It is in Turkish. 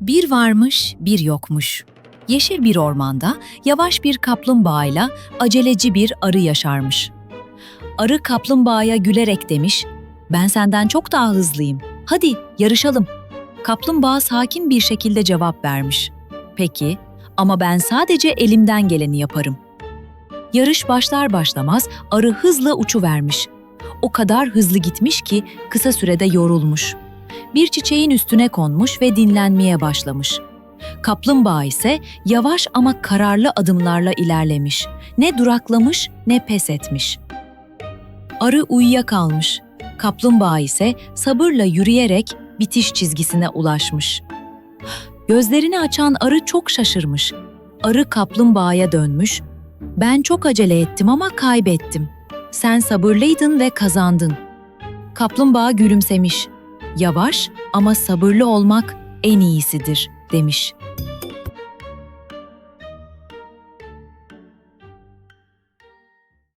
Bir varmış, bir yokmuş. Yeşil bir ormanda yavaş bir kaplumbağayla aceleci bir arı yaşarmış. Arı kaplumbağaya gülerek demiş, "Ben senden çok daha hızlıyım. Hadi yarışalım." Kaplumbağa sakin bir şekilde cevap vermiş. "Peki, ama ben sadece elimden geleni yaparım." Yarış başlar başlamaz arı hızla uçuvermiş. O kadar hızlı gitmiş ki kısa sürede yorulmuş bir çiçeğin üstüne konmuş ve dinlenmeye başlamış. Kaplumbağa ise yavaş ama kararlı adımlarla ilerlemiş. Ne duraklamış ne pes etmiş. Arı uyuyakalmış. Kaplumbağa ise sabırla yürüyerek bitiş çizgisine ulaşmış. Gözlerini açan arı çok şaşırmış. Arı kaplumbağaya dönmüş. Ben çok acele ettim ama kaybettim. Sen sabırlıydın ve kazandın. Kaplumbağa gülümsemiş. Yavaş ama sabırlı olmak en iyisidir, demiş.